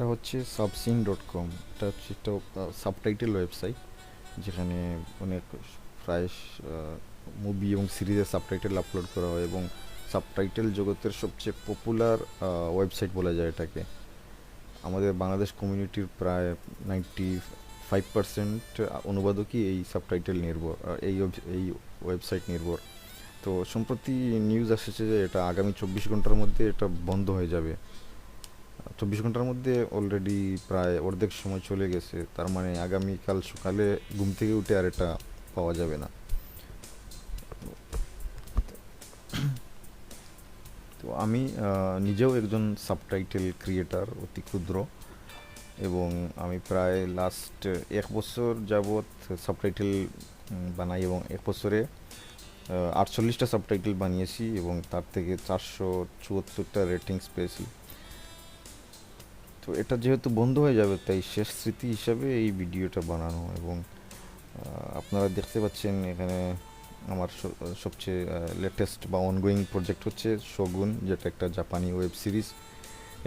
এটা হচ্ছে সাবসিন dot com এটা হচ্ছে একটা সাবটাইটেল ওয়েবসাইট যেখানে অনেক প্রায় মুভি এবং সিরিজের সাবটাইটেল আপলোড করা হয় এবং সাবটাইটেল জগতের সবচেয়ে পপুলার ওয়েবসাইট বলা যায় এটাকে। আমাদের বাংলাদেশ কমিউনিটির প্রায় নাইনটি ফাইভ পার্সেন্ট অনুবাদকই এই সাবটাইটেল নির্ভর এই এই ওয়েবসাইট নির্ভর। তো সম্প্রতি নিউজ এসেছে যে এটা আগামী চব্বিশ ঘণ্টার মধ্যে এটা বন্ধ হয়ে যাবে। চব্বিশ ঘণ্টার মধ্যে অলরেডি প্রায় অর্ধেক সময় চলে গেছে। তার মানে আগামীকাল সকালে ঘুম থেকে উঠে আর এটা পাওয়া যাবে না। তো আমি নিজেও একজন সাবটাইটেল ক্রিয়েটার অতি ক্ষুদ্র, এবং আমি প্রায় লাস্ট এক বছর যাবৎ সাবটাইটেল বানাই এবং এক বছরে আটচল্লিশটা সাবটাইটেল বানিয়েছি এবং তার থেকে চারশো চুয়াত্তরটা রেটিংস পেয়েছি। তো এটা যেহেতু বন্ধ হয়ে যাবে, তাই শেষ স্মৃতি হিসাবে এই ভিডিওটা বানানো এবং আপনারা দেখতে পাচ্ছেন এখানে আমার সবচেয়ে লেটেস্ট বা অনগোয়িং প্রজেক্ট হচ্ছে শগুন যেটা একটা জাপানি ওয়েব সিরিজ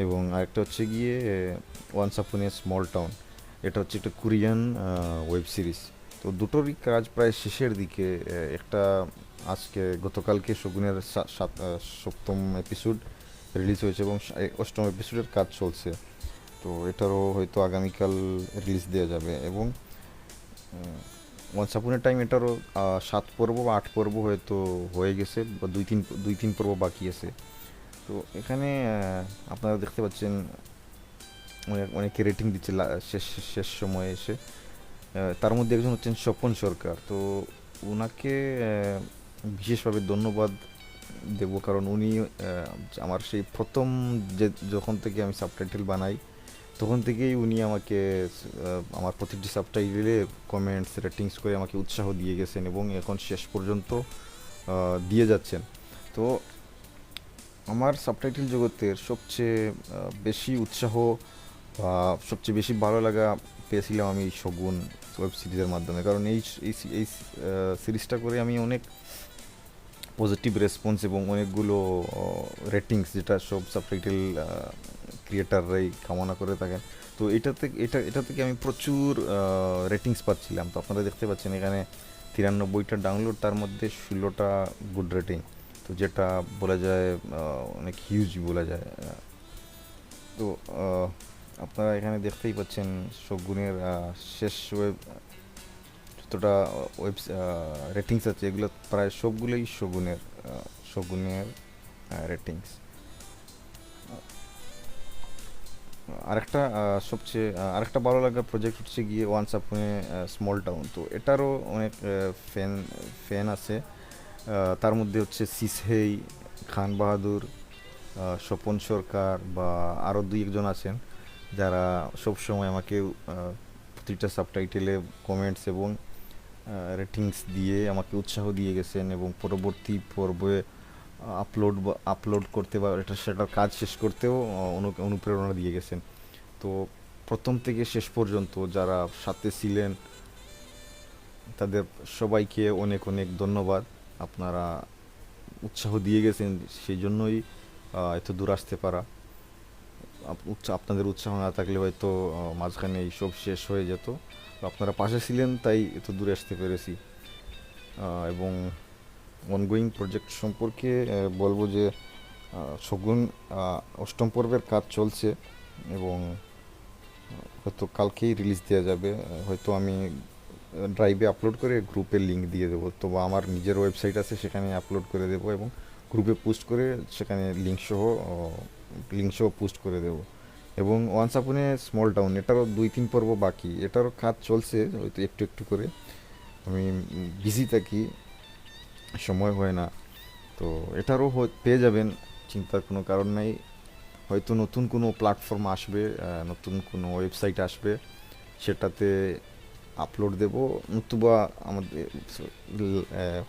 এবং আরেকটা হচ্ছে গিয়ে ওয়ান্স আপন এ স্মল টাউন এটা হচ্ছে একটা কোরিয়ান ওয়েব সিরিজ তো দুটোরই কাজ প্রায় শেষের দিকে একটা আজকে গতকালকে শগুনের সপ্তম এপিসোড রিলিজ হয়েছে এবং অষ্টম এপিসোডের কাজ চলছে। তো এটারও হয়তো আগামীকাল রিলিজ দেওয়া যাবে এবং আপনের টাইম এটারও সাত পর্ব বা আট পর্ব হয়তো হয়ে গেছে বা দুই তিন দুই তিন পর্ব বাকি আছে। তো এখানে আপনারা দেখতে পাচ্ছেন, অনেক, অনেকে রেটিং দিচ্ছে শেষ শেষ সময়ে এসে। তার মধ্যে একজন হচ্ছেন স্বপন সরকার। তো ওনাকে বিশেষভাবে ধন্যবাদ দেব। কারণ উনি আমার সেই প্রথম যে, যখন থেকে আমি সাবটাইটেল বানাই, তখন থেকেই উনি আমাকে আমার প্রতিটি সাবটাইটেলে কমেন্টস রেটিংস করে আমাকে উৎসাহ দিয়ে গেছেন এবং এখন শেষ পর্যন্ত দিয়ে যাচ্ছেন। তো আমার সাবটাইটেল জগতের সবচেয়ে বেশি উৎসাহ বা সবচেয়ে বেশি ভালো লাগা পেয়েছিলাম আমি শগুন ওয়েব সিরিজের মাধ্যমে। কারণ এই এই এই সিরিজটা করে আমি অনেক পজিটিভ রেসপন্স এবং অনেকগুলো রেটিংস যেটা সব সাবটাইটেল ক্রিয়েটাররাই কামনা করে থাকেন। তো এটা থেকে, এটা এটা থেকে আমি প্রচুর রেটিংস পাচ্ছিলাম। তো আপনারা দেখতে পাচ্ছেন এখানে তিরানব্বইটা ডাউনলোড তার মধ্যে ষোলোটা গুড রেটিং তো যেটা বলা যায় অনেক হিউজ বলা যায়। তো আপনারা এখানে দেখতেই পাচ্ছেন শগুনের শেষ ওয়েব যতটা ওয়েব রেটিংস আছে, এগুলো প্রায় সবগুলোই শগুনের শগুনের রেটিংস আরেকটা সবচেয়ে আরেকটা ভালো লাগার প্রজেক্ট হচ্ছে গিয়ে ওয়ান্স আপনে স্মল টাউন তো এটারও অনেক ফ্যান ফ্যান আছে। তার মধ্যে হচ্ছে সিসহেই খান বাহাদুর স্বপন সরকার বা আরও দুই একজন আছেন যারা সব সময় আমাকে প্রতিটা সাবটাইটেলে কমেন্টস এবং রেটিংস দিয়ে আমাকে উৎসাহ দিয়ে গেছেন এবং পরবর্তী পর্বে আপলোড আপলোড করতে বা এটা সেটার কাজ শেষ করতেও অনু- অনুপ্রেরণা দিয়ে গেছেন। তো প্রথম থেকে শেষ পর্যন্ত যারা সাথে ছিলেন, তাদের সবাইকে অনেক অনেক ধন্যবাদ। আপনারা উৎসাহ দিয়ে গেছেন সেই জন্যই এত দূর আসতে পারা। আপনাদের উৎসাহ না থাকলে হয়তো মাঝখানে এই সব শেষ হয়ে যেত। আপনারা পাশে ছিলেন, তাই এত দূরে আসতে পেরেছি। এবং অনগোয়িং প্রজেক্ট সম্পর্কে বলব যে শগুন অষ্টম পর্বের কাজ চলছে এবং হয়তো কালকেই রিলিজ দেওয়া যাবে। হয়তো আমি ড্রাইভে আপলোড করে গ্রুপে লিঙ্ক দিয়ে দেবো তো আমার নিজের ওয়েবসাইট আছে, সেখানে আপলোড করে দেবো এবং গ্রুপে পোস্ট করে সেখানে লিঙ্ক সহ লিঙ্ক সহ পোস্ট করে দেবো। এবং ওয়ান্স আপনে স্মল টাউন এটারও দুই তিন পর্ব বাকি। এটারও কাজ চলছে, হয়তো একটু একটু করে। আমি বিজি থাকি, সময় হয় না। তো এটারও পেয়ে যাবেন, চিন্তার কোনো কারণ নাই। হয়তো নতুন কোনো প্ল্যাটফর্ম আসবে নতুন কোনো ওয়েবসাইট আসবে, সেটাতে আপলোড দেব। নতুবা আমাদের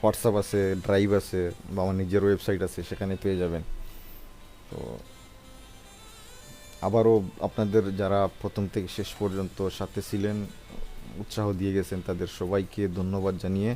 হোয়াটসঅ্যাপ আছে ড্রাইভ আছে, বা আমার নিজের ওয়েবসাইট আছে, সেখানে পেয়ে যাবেন। তো আবারও আপনাদের যারা প্রথম থেকে শেষ পর্যন্ত সাথে ছিলেন, উৎসাহ দিয়ে গেছেন, তাদের সবাইকে ধন্যবাদ জানিয়ে